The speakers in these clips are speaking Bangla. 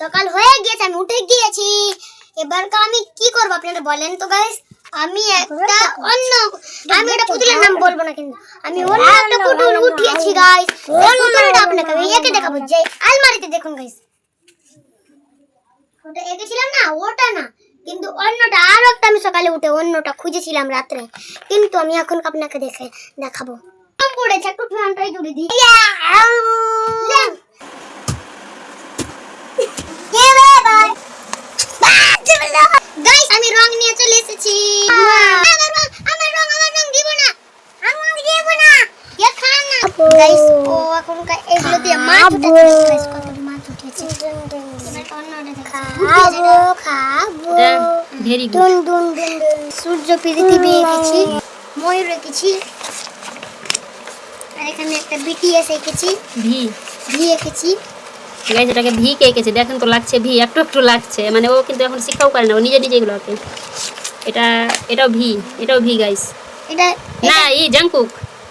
সকাল হয়ে গিয়েছে আমি উঠে গিয়েছি। এবার আমি কি করব আপনারা বলেন তো গাইস আমি একটা অন্য আমি একটা পুতুলের নাম বলব না কিন্তু। আমি অন্য একটা পুতুল উঠিয়েছি গাইস পুতুলটা আপনাকে আমি একে দেখাবো যে আলমারিতে দেখুন গাইস ওটা এঁকেছিলাম না ওটা না। কিন্তু অন্যটা আর একটা আমি সকালে উঠে অন্যটা খুঁজেছিলাম রাত্রে। কিন্তু আমি এখন আপনাকে দেখে দেখাবো। কম পড়েছে একটু ফ্যানটাই জুড়ে দিই। লেন। Guys, আমি রং নিয়ে চলে এসেছি। আমার রং আমার রং আমার রং দিব না। আমি দিব না। এ খান না। গাইস ও এখন এগুলো দিয়ে মাছ উঠেছে গাইস কত মাছ উঠেছে। খাব খাব ভেরি গুড দুন দুন দুন দুন। সূর্য পৃথিবী এঁকেছি ময়ূর এঁকেছি আর এখানে একটা বিটিএস এঁকেছি। ভি। ভি এঁকেছি। গাইজ এটাকে ভি কে এঁকেছে দেখেন তো লাগছে ভি একটু একটু লাগছে। মানে ও কিন্তু এখন শিক্ষাও করে না ও নিজে নিজে এগুলো আঁকে এটা এটাও ভি এটাও ভি গাইস এটা না এই জাংকুক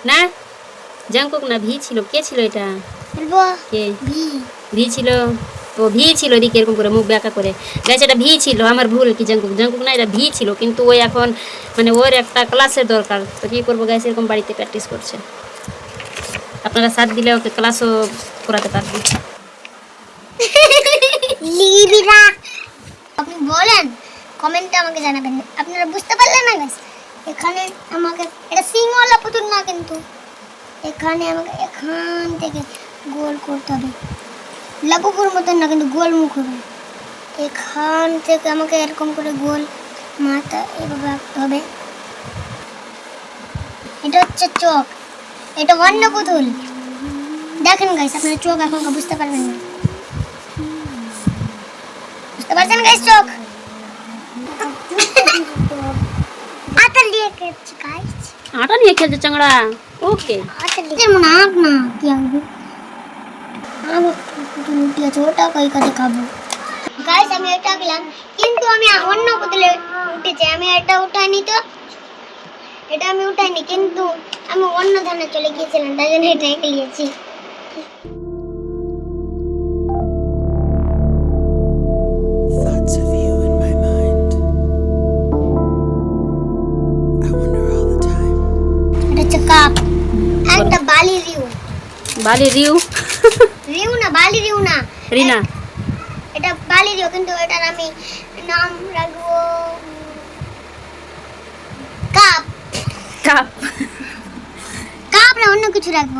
না? জাংকুক না ভি ছিল কে ছিল এটা? কে? ভি। ছিল? ও ভি ছিল এদিকে এরকম করে মুখ ব্যাকা করে। গাইস এটা ভি ছিল আমার ভুল কি জাংকুক জাংকুক না এটা ভি ছিল কিন্তু ওই এখন মানে ওর একটা ক্লাসের দরকার। তো কী করব গাইস এরকম বাড়িতে প্র্যাকটিস করছে। আপনারা সাথ দিলে ওকে ক্লাসও করাতে পারবেন লিবিরা। আপনি বলেন, কমেন্টে আমাকে জানাবেন। আপনারা বুঝতে পারলেন না গাইস এখানে আমাকে, এটা সিংওয়ালা পুতুল না কিন্তু। এখানে আমাকে এখান থেকে গোল করতে হবে। লাপুকুর মতন না, কিন্তু গোল মুখ হবে। এখান থেকে আমাকে এরকম করে গোল মাথা এভাবে আঁকতে হবে। এটা হচ্ছে চোখ। এটা অন্য পুতুল। দেখেন গাইস আপনারা চোখ এখন বুঝতে পারবেন না। বুঝতে পারছেন গাইস চোখ। আটা দিয়ে কেটছি গাইস আটা নিয়ে খেলছে চাংড়া ওকে আটা দিয়ে যেমন আঁক না কি আঁকবি আমি উঠিয়েছি ওটা কই কাছে খাব? গাইস আমি এটা আঁকলাম কিন্তু আমি অন্য পুতুলে উঠেছি আমি এটা উঠাইনি তো। এটা আমি উঠাইনি কিন্তু আমি অন্য ধানে চলে গিয়েছিলাম তাই জন্য এটা এঁকে বালি রিউ রিউ না বালি রিউ না রিনা এটা বালি রিউ কিন্তু এটার আমি নাম রাখব কাপ কাপ কাপ না অন্য কিছু রাখব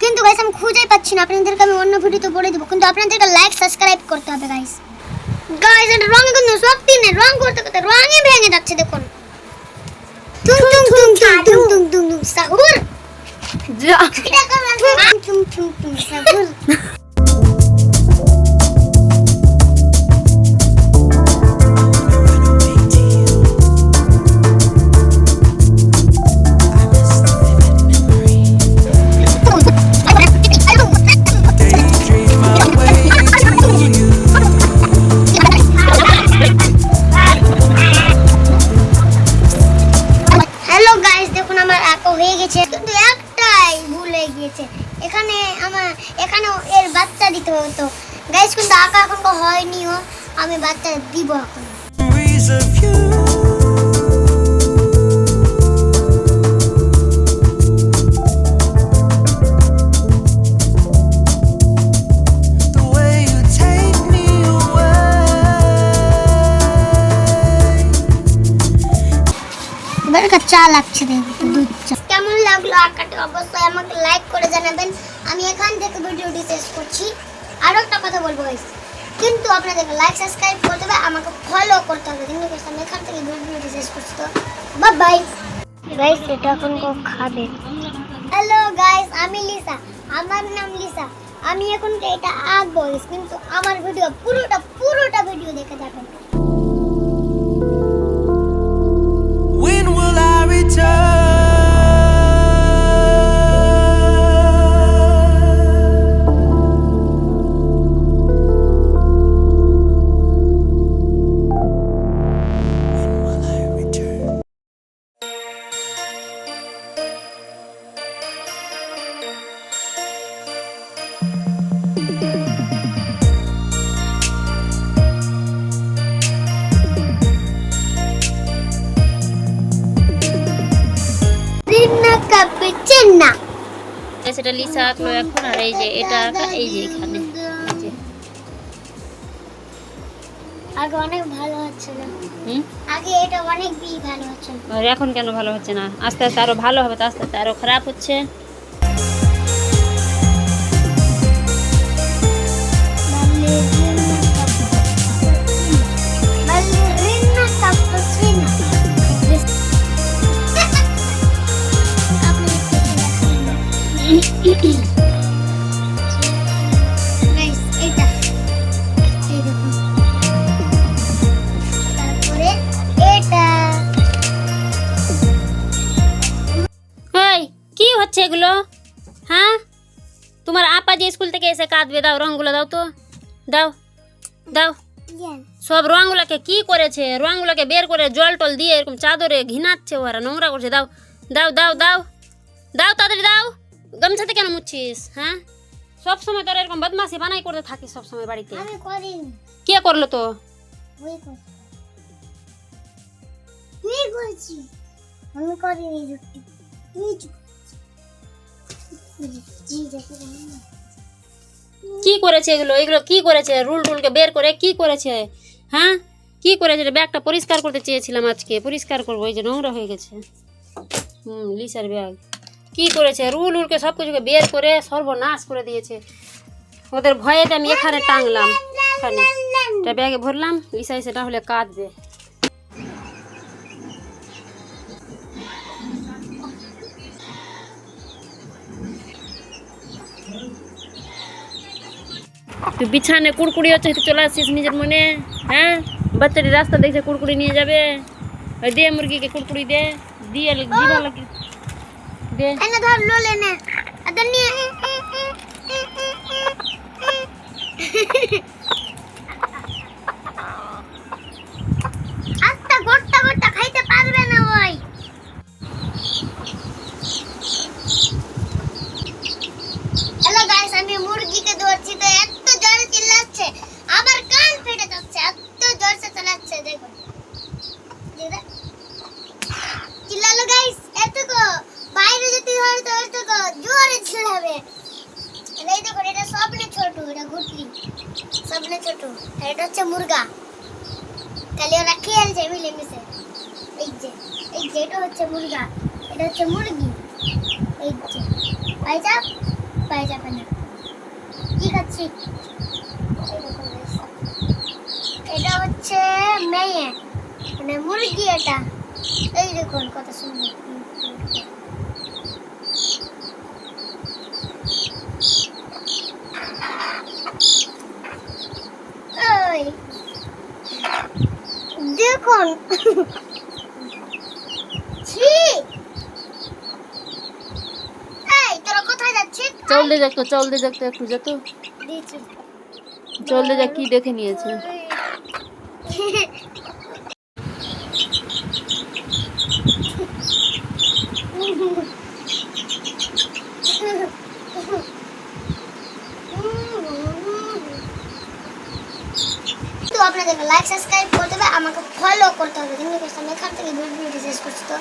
কিন্তু গাইস আমি খুঁজেই পাচ্ছি না আপনাদেরকে আমি অন্য ভিডিওতে বলে দেবো কিন্তু আপনাদেরকে লাইক সাবস্ক্রাইব করতে হবে গাইস গাইস এটা রং কিন্তু শক্তি নেই রং করতে করতে রঙই ভেঙে যাচ্ছে দেখুন টুং টুং টুং টুং টুং টুং টুং সাহুর যা Tüm tüm tüm sabır. হয়ে গেছে কিন্তু একটাই ভুলে গিয়েছে আমার এখানে এর বাচ্চা দিতে হতো। গাইস কিন্তু আঁকা এখন হয়নিও আমি বাচ্চা দিব এখন। অবশ্যই আমাকে লাইক করে জানাবেন। আমি এখান থেকে ভিডিওটি শেষ করছি। আরও একটা কথা বলব গাইস কিন্তু আপনাদেরকে লাইক সাবস্ক্রাইব করতে হবে আমাকে ফলো করতে হবে। কিন্তু আমি এখান থেকে ভিডিওটি শেষ করছি তো। বাই বাই গাইস এটা এখন কেউ খাবে? হ্যালো গাইস আমি লিসা আমার নাম লিসা আমি এখন এটা আঁকবো কিন্তু আমার ভিডিও পুরোটা পুরোটা ভিডিও দেখে যাবেন। When will I return? এটা লিসা আঁকলো এখন আর এই যে এটা আঁকা এই যে এখানে। আগে অনেক ভালো হচ্ছিল। হুম? আগে এটা অনেক ভালো হচ্ছে আর এখন কেন ভালো হচ্ছে না? আস্তে আস্তে আরও ভালো হবে তো আস্তে আস্তে আরও খারাপ হচ্ছে। কি হচ্ছে এগুলো? হ্যাঁ? তোমার আপা যে স্কুল থেকে এসে কাঁদবে দাও রঙগুলো দাও তো। দাও দাও। সব রঙগুলোকে কি করেছে? রঙগুলোকে বের করে জল টল দিয়ে এরকম চাদরে ঘিনাচ্ছে ওরা নোংরা করছে। দাও দাও দাও দাও। দাও তাড়াতাড়ি দাও। গামছাতে কেন মুচ্ছিস হ্যাঁ? সব সময় তোর এরকম বদমাশি বানাই করতে থাকিস সব সময় বাড়িতে। আমি করিনি কে করল তো? তুই করছি আমি করিনি তুই কি করেছে এগুলো? এগুলো কি করেছে? রুল টুলকে বের করে কি করেছে? হ্যাঁ? কি করেছে? রে? ব্যাগটা পরিষ্কার করতে চেয়েছিলাম আজকে। পরিষ্কার করব এই যে নোংরা হয়ে গেছে। হুম লিসার ব্যাগ। কি করেছে? রুল উলকে সব কিছুকে বের করে সর্বনাশ করে দিয়েছে। ওদের ভয়েতে আমি এখানে টাংলাম এখানে। এটা ব্যাগে ভরলাম লিসা সেটা হলে কাঁদবে। তুই বিছানে কুড়কুড়ি হচ্ছে, তুই চলে আসছিস নিজের মনে হ্যাঁ? বাচ্চাটি রাস্তা দেখছে কুড়কুড়ি নিয়ে যাবে। দে মুরগিকে কুড়কুড়ি দে, দিয়ে জিভা दे। धर लो लेने। अदन्नी মুরগা তাহলে ওরা খেলছে মিলেমিশে। এই যে এই যে, এটা হচ্ছে মুরগা। এটা হচ্ছে মুরগি। এই যে পাই যাপ পাই যাবে না। কি খাচ্ছি। এটা হচ্ছে মেয়ে। মানে মুরগি এটা। এই দেখুন কত সুন্দর। ওই। দেখুন। একটু যেত যা কি দেখে নিয়েছে? তো আপনাদেরকে লাইক সাবস্ক্রাইব করতে হবে আমাকে ফলো করতে হবে। কিন্তু আমি এখান থেকে ভিডিওটি শেষ করছি তো।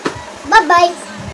Bye bye